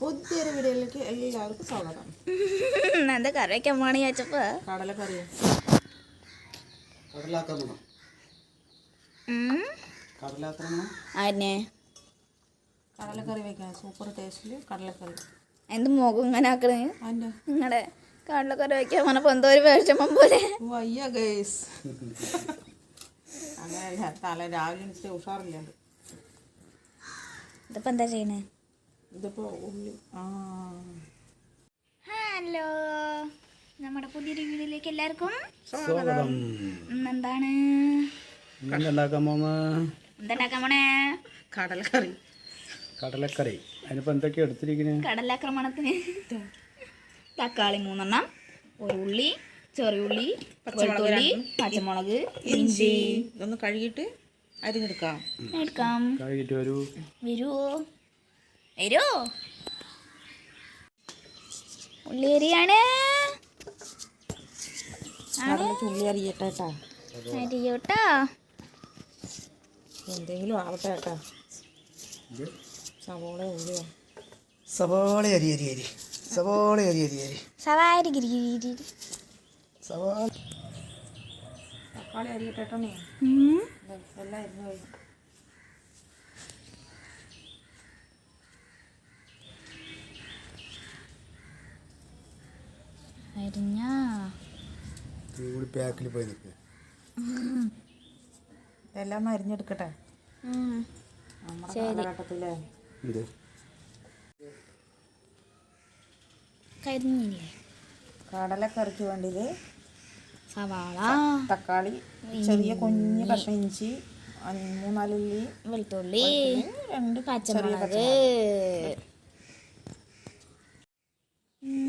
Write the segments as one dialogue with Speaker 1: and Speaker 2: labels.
Speaker 1: പുതിയൊരു വീഡിയോയിലേക്ക് എല്ലാവർക്കും സ്വാഗതം.
Speaker 2: എന്താ കറി വയ്ക്കാൻ പോണി ചോദിച്ചപ്പോ?
Speaker 1: കടലക്കറി
Speaker 2: അതിനെ
Speaker 1: കടലക്കറി വെക്കാം. സൂപ്പർ ടേസ്റ്റിൽ കടലക്കറി.
Speaker 2: എന്ത് മുഖം ഇങ്ങനെ ആക്കണേ? നിങ്ങളുടെ കടലക്കറി വെക്കാൻ പറഞ്ഞപ്പോ എന്തോ ഒരു വിഷമം പോലെ.
Speaker 1: വയ്യ ഗേസ് അങ്ങനെയല്ല തല രാവിലെ ഉഷാറില്ലാണ്ട്
Speaker 2: ഇതിപ്പോ എന്താ ചെയ്യണേ?
Speaker 1: ഇതിപ്പോൾ ഉള്ളി
Speaker 2: ഹലോ നമ്മുടെ പുതിയൊരു വീഡിയോയിലേക്ക് എല്ലാവർക്കും
Speaker 3: സ്വാഗതം.
Speaker 2: എന്താണ്?
Speaker 1: കടലക്കറി.
Speaker 3: എടുത്തിരിക്കുന്നത്
Speaker 2: കടലാക്രമണത്തിന് തക്കാളി മൂന്നെണ്ണം ഒരു ഉള്ളി ചെറിയുള്ളി വെളുത്തുള്ളി പച്ചമുളക്
Speaker 1: ഇഞ്ചി. ഇതൊന്ന് കഴുകിയിട്ട് അരിഞ്ഞെടുക്കാം
Speaker 2: എടുക്കാം.
Speaker 3: വരൂ.
Speaker 2: വരുവോ വരുവോ ഉള്ളി അരിയാണ്
Speaker 1: കടല ചുള്ളി അരിയട്ടെ കേട്ടാ.
Speaker 2: അരിയോട്ടോ.
Speaker 1: എന്തെങ്കിലും ആവട്ടെ കേട്ടാ. സവോള ഉള്ളിയോ?
Speaker 3: സവാള അരി അരി അരി. സവാള അരി അരി അരി.
Speaker 2: സവാരി ഗിരി ഗിരി ഗിരി.
Speaker 3: സവാള
Speaker 1: തക്കാളി നീ എല്ലാം അരിഞ്ഞു കഴിഞ്ഞു
Speaker 2: അരിഞ്ഞാ.
Speaker 3: കൂടി പാക്കിൽ പോയി നിൽക്കുക
Speaker 1: ഒന്ന് അരിഞ്ഞെടുക്കട്ടെ.
Speaker 2: കടല
Speaker 1: നമ്മുടെ കാലഘട്ടത്തിലെ.
Speaker 3: ഇത്
Speaker 2: കരിഞ്ഞില്ലേ?
Speaker 1: കടലക്കറിക്ക് വേണ്ടിയത്
Speaker 2: സവാള
Speaker 1: തക്കാളി ചെറിയ കുഞ്ഞ് കഷ്ണം ഇഞ്ചി മൂന്നാലുള്ളി
Speaker 2: വെളുത്തുള്ളി
Speaker 1: രണ്ട്
Speaker 2: പച്ചമുളക്.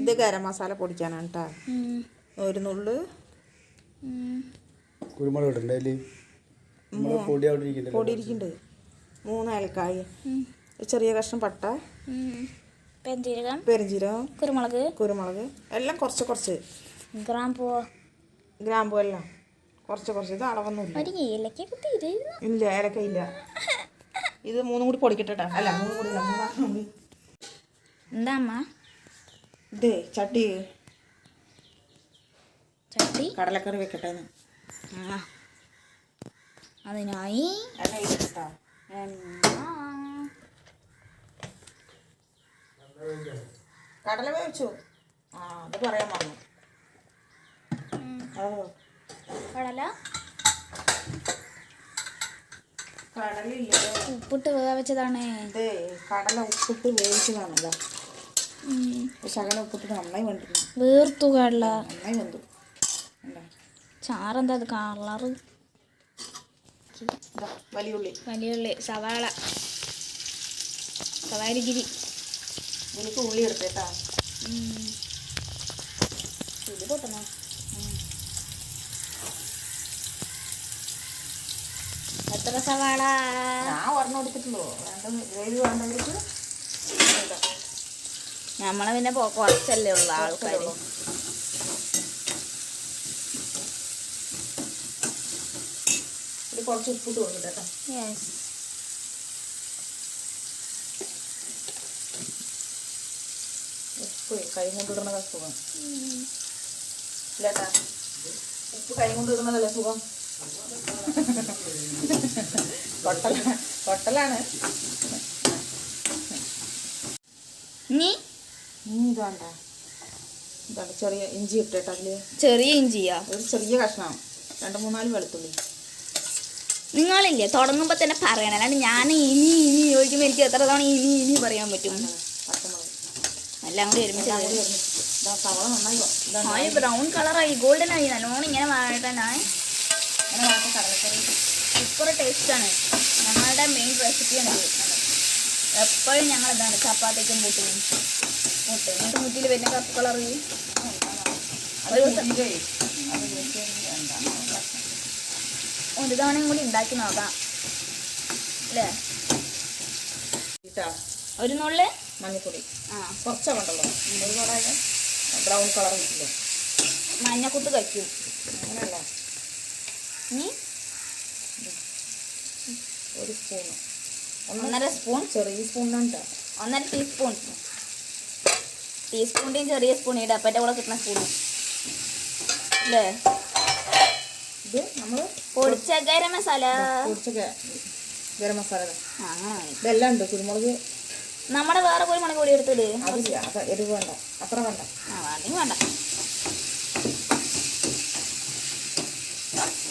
Speaker 1: ഇത് ഗരം മസാല പൊടിക്കാനാണ് കേട്ടോ ഒരു നുള്ള്.
Speaker 3: കുരുമുളക് ഇടണ്ടേ പൊടി
Speaker 1: ഇരിക്കുന്നുണ്ട് മൂന്ന് ഏലക്കായ. ചെറിയ കഷ്ണം പട്ട.
Speaker 2: ഉം. പെരുംജീരകം.
Speaker 1: പെരുംജീരകം.
Speaker 2: കുരുമുളക്.
Speaker 1: കുരുമുളക്. എല്ലാം കുറച്ച് കുറച്ച്.
Speaker 2: ഗ്രാമ്പൂ.
Speaker 1: ഗ്രാമ്പു എല്ലാം കുറച്ച് കുറച്ച്. ഇത് അളവൊന്നുമില്ല. ഇല്ല ഏലക്ക ഇല്ല ഇത് മൂന്നും കൂടി പൊടിക്കട്ടെ അല്ല മൂന്നും കൂടി
Speaker 2: എന്താ അമ്മ?
Speaker 1: ഇതേ ചട്ടി.
Speaker 2: ചട്ടി?
Speaker 1: കടലക്കറി വെക്കട്ടെ.
Speaker 2: അതിനായി
Speaker 1: കടല വേവിച്ചു? ആ അത് പറയാൻ. ഓ
Speaker 2: കടല?
Speaker 1: കടലില്ല?
Speaker 2: ഉപ്പിട്ട് വേവിച്ചതാണ്.
Speaker 1: കടല ഉപ്പിട്ട് വേവിച്ചതാണല്ലോ ശകല ഉപ്പിട്ടിട്ട് നന്നായി വേണ്ടി
Speaker 2: വേർത്തു കടല.
Speaker 1: നന്നായി വെന്തു?
Speaker 2: ചാറെന്താ അത് കളറ്?
Speaker 1: വലിയുള്ളി.
Speaker 2: വലിയുള്ളി സവാള സവാരിഗിരി.
Speaker 1: ഇതിലേക്ക് ഉള്ളി എടുത്തേട്ടാ
Speaker 2: ഇത് പൊട്ടണോ? എത്ര സവാള?
Speaker 1: ഞാൻ ഒരെണ്ണം എടുത്തിട്ടുള്ളൂ. വേവ് വേണ്ടവർക്ക്
Speaker 2: നമ്മളെ പിന്നെ കുറച്ചല്ലേ ഉള്ള ആൾക്കാർ.
Speaker 1: കുറച്ച് ഉപ്പിട്ട് കൊടുക്കട്ടെ കേട്ടോ. ഉപ്പ് കൈ കൊണ്ടിടുന്ന സുഖം. ഇല്ലേട്ടാ. ഉപ്പ് കൈ കൊണ്ടിടുന്നതല്ലേ സുഖം? കൊട്ടല കൊട്ടലാണ്. നീ ഇതാണ്ട ഇതാണ് ചെറിയ ഇഞ്ചി ഇട്ടേട്ടാ അതിൽ
Speaker 2: ചെറിയ ഇഞ്ചിയാ?
Speaker 1: ഒരു ചെറിയ കഷ്ണം. രണ്ട് മൂന്നാൽ വെളുത്തുള്ളി.
Speaker 2: നിങ്ങളില്ലേ തുടങ്ങുമ്പോൾ തന്നെ പറയണം. അല്ലാണ്ട് ഞാൻ ഇനി ഇനി ചോദിക്കുമ്പോൾ എനിക്ക് എത്ര തവണ ഇനി ഇനി പറയാൻ പറ്റും?
Speaker 1: പച്ചമുളക്.
Speaker 2: എല്ലാം കൂടി ഒരുമിച്ച്
Speaker 1: സവള നന്നായി
Speaker 2: ബ്രൗൺ കളറായി ഗോൾഡൻ ആയി. നല്ലോണം ഇങ്ങനെ വാഴട്ടാനായി
Speaker 1: അങ്ങനെ വാട്ട കടലക്കറി.
Speaker 2: സൂപ്പർ ടേസ്റ്റാണ് ഞങ്ങളുടെ മെയിൻ റെസിപ്പിയാണ് എപ്പോഴും ഞങ്ങൾ എന്താണ് ചപ്പാത്തിക്കും മുട്ടിനും മുട്ട മുട്ട് മുട്ടിയിൽ വരുന്ന കപ്പ് കളർ
Speaker 1: ഒരു ദിവസം.
Speaker 2: ഒരു തവണയും കൂടി ഉണ്ടാക്കി നോക്കാം. അല്ലേ? ഒരു നുള്ള്?
Speaker 1: മഞ്ഞപ്പൊടി.
Speaker 2: ആ.
Speaker 1: കുറച്ചേ വേണ്ടുള്ളൂ ഒരുപാടായ ബ്രൗൺ കളർ കിട്ടില്ല
Speaker 2: മഞ്ഞക്കുത്ത് കഴിക്കും.
Speaker 1: അങ്ങനെയല്ല
Speaker 2: ഇനി
Speaker 1: ഒരു സ്പൂൺ
Speaker 2: ഒന്നര സ്പൂൺ.
Speaker 1: ചെറിയ സ്പൂണുണ്ട്
Speaker 2: ഒന്നര ടീസ്പൂൺ. ടീസ്പൂണിന്റെയും ചെറിയ സ്പൂൺ ഈ ഡപ്പന്റെ കൂടെ കിട്ടുന്ന സ്പൂൺ. അല്ലേ
Speaker 1: ഇത് നമ്മൾ
Speaker 2: പൊടിച്ച ഗരം മസാല.
Speaker 1: പൊടിച്ച ഗരം മസാല. ഇതെല്ലാം ഉണ്ട്. കുരുമുളക്.
Speaker 2: നമ്മുടെ വേറെ കുരുമുളക് കൂടി എടുത്തത്
Speaker 1: അതില്ല അത് എരിവ് വേണ്ട. അത്ര വേണ്ട.
Speaker 2: ആ വേണ്ടെങ്കിൽ വേണ്ട.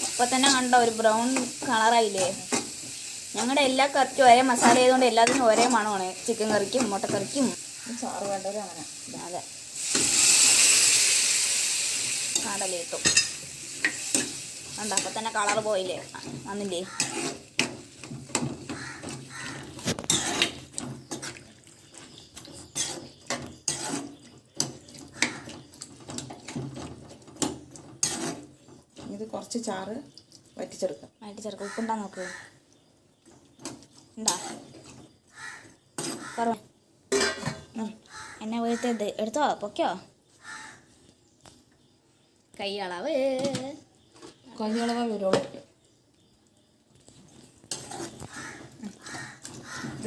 Speaker 2: ഇപ്പൊ തന്നെ കണ്ടോ ഒരു ബ്രൗൺ കളറായില്ലേ? ഞങ്ങളുടെ എല്ലാ കറിക്കും ഒരേ മസാല ആയതുകൊണ്ട് എല്ലാത്തിനും ഒരേ മണമാണ്. ചിക്കൻ കറിക്കും മുട്ടക്കറിക്കും
Speaker 1: ചോറ് വേണ്ടവർ അങ്ങനെ.
Speaker 2: അതെ. കടലിട്ടു കണ്ടോ അപ്പൊ തന്നെ കളർ പോയില്ലേ? വന്നില്ലേ?
Speaker 1: ഇത് കുറച്ച് ചാറ് വറ്റിച്ചെടുക്കാം.
Speaker 2: വറ്റിച്ചെടുക്കാം. ഉപ്പുണ്ടാ നോക്ക്. ഉണ്ടാ കുറവ്. എന്നെ വീഴ്ത്തത് എടുത്തോ? പൊക്കോ കൈയളവ് കൈയളവ്
Speaker 1: കഞ്ഞിളവ വരുള്ളൂ.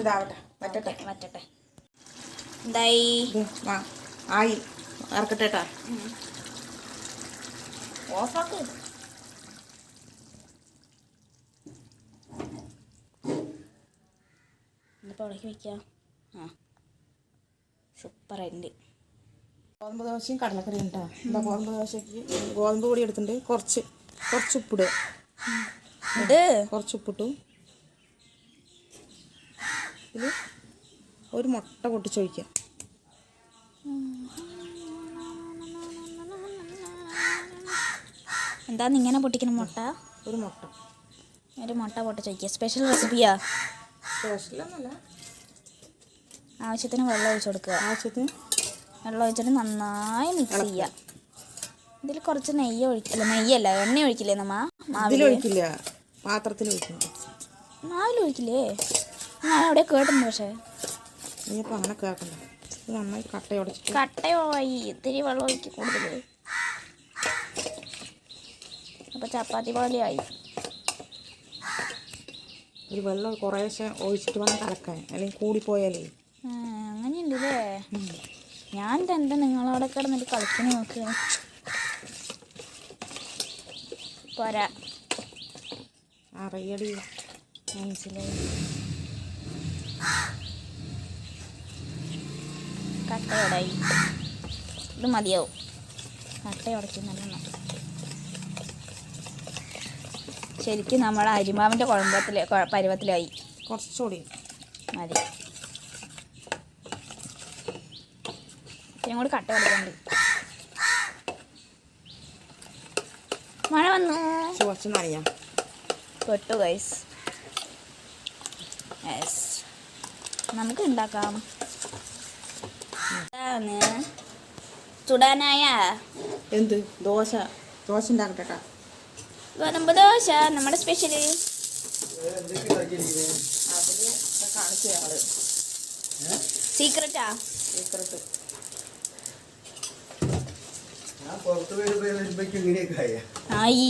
Speaker 1: ഇതാവട്ടെ
Speaker 2: വറ്റട്ടെ. എന്തായി?
Speaker 1: ആയി. ഇറക്കട്ടെ കേട്ടാ
Speaker 2: ഓഫാക്ക്. എന്നിപ്പോൾ അവിടേക്ക് വയ്ക്കാം ആ. സൂപ്പറായിട്ടുണ്ട്.
Speaker 1: ഗോതമ്പ് ദോശയും കടലക്കറിയും ഉണ്ടോ എന്താ ഗോതമ്പ് ദോശയ്ക്ക് ഗോതമ്പ് പൊടി എടുത്തിട്ടുണ്ട്. കുറച്ച് കുറച്ച് ഉപ്പിടുക.
Speaker 2: ഇത്
Speaker 1: കുറച്ച് ഉപ്പിട്ടു. ഇതിൽ ഒരു മുട്ട പൊട്ടിച്ചൊഴിക്കുക
Speaker 2: എന്താന്ന് ഇങ്ങനെ പൊട്ടിക്കണം മുട്ട?
Speaker 1: ഒരു മുട്ട.
Speaker 2: ഒരു മുട്ട പൊട്ടിച്ചൊഴിക്കുക സ്പെഷ്യൽ റെസിപ്പിയാ
Speaker 1: സ്പെഷ്യലൊന്നുമല്ല
Speaker 2: ആവശ്യത്തിന് വെള്ളം ഒഴിച്ച് കൊടുക്കുക.
Speaker 1: ആവശ്യത്തിന്?
Speaker 2: വെള്ളം ഒഴിച്ചിട്ട് നന്നായി മിക്സ് ചെയ്യുക. ഇതിൽ കുറച്ച് നെയ്യ് ഒഴിക്കില്ല നെയ്യല്ല എണ്ണ ഒഴിക്കില്ലേ നമ്മ?
Speaker 1: മാവിലൊഴിക്കില്ല പാത്രത്തിൽ ഒഴിക്കുന്നു
Speaker 2: മാവിൽ ഒഴിക്കില്ലേ? ഞാൻ അവിടെ കേട്ടുണ്ട് പക്ഷേ.
Speaker 1: ഇനിയിപ്പോൾ അങ്ങനെ കേൾക്കണ്ട. ഇത് നന്നായി കട്ട കട്ടയോയി.
Speaker 2: കട്ടയായി ഇത്തിരി വെള്ളം ഒഴിക്കും കൂടുതൽ അപ്പോൾ ചപ്പാത്തി പോലെയായി.
Speaker 1: ഒരു വെള്ളം കുറേശ്ശെ ഒഴിച്ചിട്ട് വേണം കലക്കാൻ. അല്ലെങ്കിൽ കൂടിപ്പോയാലേ.
Speaker 2: അങ്ങനെയുണ്ട് അങ്ങനെയുണ്ടല്ലേ? ഞാൻ തന്നെ നിങ്ങളവിടെ കിടന്നിട്ട് കളിക്കണ നോക്ക്. പോരാ.
Speaker 1: അറിയടി
Speaker 2: മനസ്സിലായി. കട്ടയോടായി. ഇത് മതിയാവും. കട്ടയുടയ്ക്കും നല്ലോണം ശരിക്കും നമ്മൾ അരിമാവിന്റെ കുഴമ്പത്തിൽ കുഴ- പരുവത്തിലായി.
Speaker 1: കുറച്ചുകൂടി.
Speaker 2: മതി. ഇത്രയും കൂടി കട്ട കൊടുക്കുന്നുണ്ട് മഴ വന്നു.
Speaker 1: കുറച്ച് നനയാം
Speaker 2: പെട്ടു ഗൈസ് യെസ് നമുക്ക് ഉണ്ടാക്കാം. ചുടാനായ
Speaker 1: എന്ത്? ദോശ. ദോശ ഉണ്ടാക്കട്ടെ കേട്ടോ.
Speaker 2: ഗോതമ്പ് ദോശ നമ്മുടെ
Speaker 1: സ്പെഷ്യൽ.
Speaker 2: സീക്രട്ടാ.
Speaker 1: സീക്രട്ട്
Speaker 3: ആയ.
Speaker 1: ഈ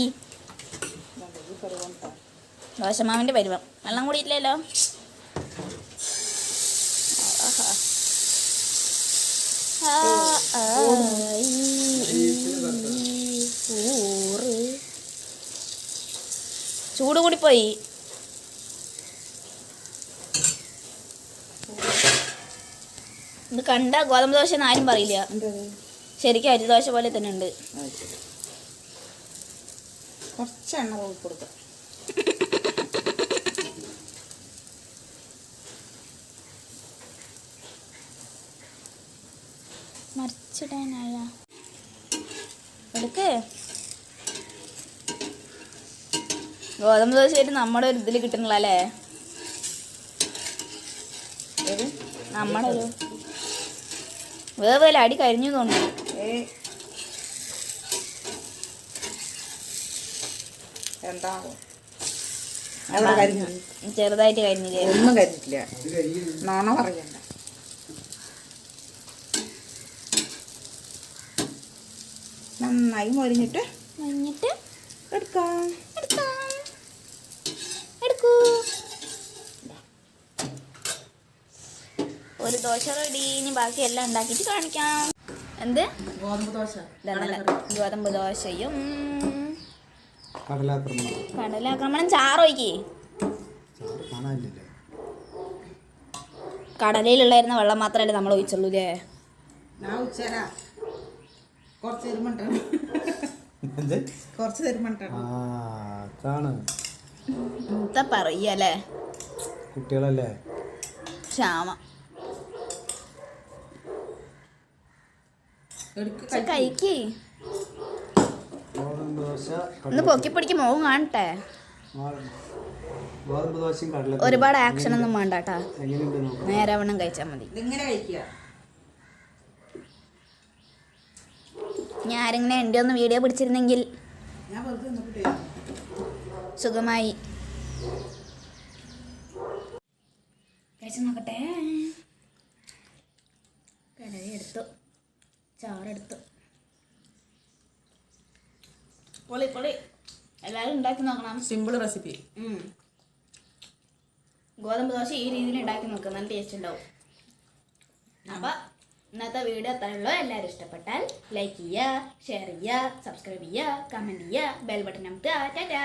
Speaker 1: പരുവം.
Speaker 2: വെള്ളം കൂടി ഇല്ലല്ലോ ആഹാ. ആ, ആ, ഈ, ഈ, ഊറ്. ചൂട് കൂടി പോയി ഇത് കണ്ട ഗോതമ്പ് ദോശ എന്ന് ആരും പറയില്ല. ശരിക്കും അരി ദോശ പോലെ തന്നെ ഉണ്ട്.
Speaker 1: കുറച്ച് എണ്ണ കൊടുക്കാം.
Speaker 2: മറിച്ചിടാനായ. എടുക്ക്. ഗോതമ്പ് ദോശ ആയിട്ട് നമ്മുടെ ഒരു ഇതിൽ കിട്ടണില്ല അല്ലേ നമ്മുടെ ഒരു വേറെ അടി കരിഞ്ഞു തോന്നുന്നു. ചെറുതായിട്ട് കരിഞ്ഞില്ലേ
Speaker 1: ഒന്നും കരിഞ്ഞിട്ടില്ല. നോണ പറയണ്ട നന്നായി മൊരിഞ്ഞിട്ട്
Speaker 2: മഞ്ഞിട്ട്
Speaker 1: എടുക്കാം
Speaker 2: എടുക്കൂ ഒരു ദോശ റെഡി. ഇനി ബാക്കി എല്ലാം ഉണ്ടാക്കിയിട്ട് കാണിക്കാം. എന്ത്?
Speaker 1: ഗോതമ്പ് ദോശ.
Speaker 2: ഗോതമ്പ് ദോശയും.
Speaker 3: കടലാക്രമണം
Speaker 2: ചാറോയ്ക്ക് കടലയിലുള്ളായിരുന്ന വെള്ളം മാത്രമല്ലേ നമ്മൾ ഒഴിച്ചുള്ളൂ
Speaker 1: അല്ലേ കുറച്ച് കുറച്ച്
Speaker 2: എന്താ പറയല്ലേ
Speaker 3: കുട്ടികളല്ലേ?
Speaker 2: ക്ഷാമ. കഴിക്ക്. ഒന്ന് പൊക്കി പിടിക്ക് മോവും കാണട്ടെ. ഒരുപാട് ആക്ഷൻ ഒന്നും വേണ്ട കേട്ടാ
Speaker 3: എങ്ങനെയുണ്ട് നോക്കാം.
Speaker 2: നേരെ വണ്ണം കഴിച്ചാൽ മതി ഞാൻ ആരെങ്കിലും എന്റെ ഒന്ന് വീഡിയോ പിടിച്ചിരുന്നെങ്കിൽ
Speaker 1: ഞാൻ വെറുതെ നിന്നിട്ട്
Speaker 2: സുഖമായി. കഴിച്ചു നോക്കട്ടെ. കടല എടുത്തു. ചാറെടുത്തു. പൊളി പൊളി. എല്ലാവരും ഉണ്ടാക്കി നോക്കണം.
Speaker 1: Simple recipe.
Speaker 2: ഗോതമ്പ് ദോശ ഈ രീതിയിൽ ഉണ്ടാക്കി നോക്കുക നല്ല ടേസ്റ്റ് ഉണ്ടാവും. അപ്പോൾ ഇന്നത്തെ വീഡിയോ അത്രയുള്ളൂ എല്ലാവരും ഇഷ്ടപ്പെട്ടാൽ ലൈക്ക് ചെയ്യുക ഷെയർ ചെയ്യുക സബ്സ്ക്രൈബ് ചെയ്യുക കമന്റ് ചെയ്യുക ബെൽ ബട്ടൺ നമുക്ക് ടാറ്റാ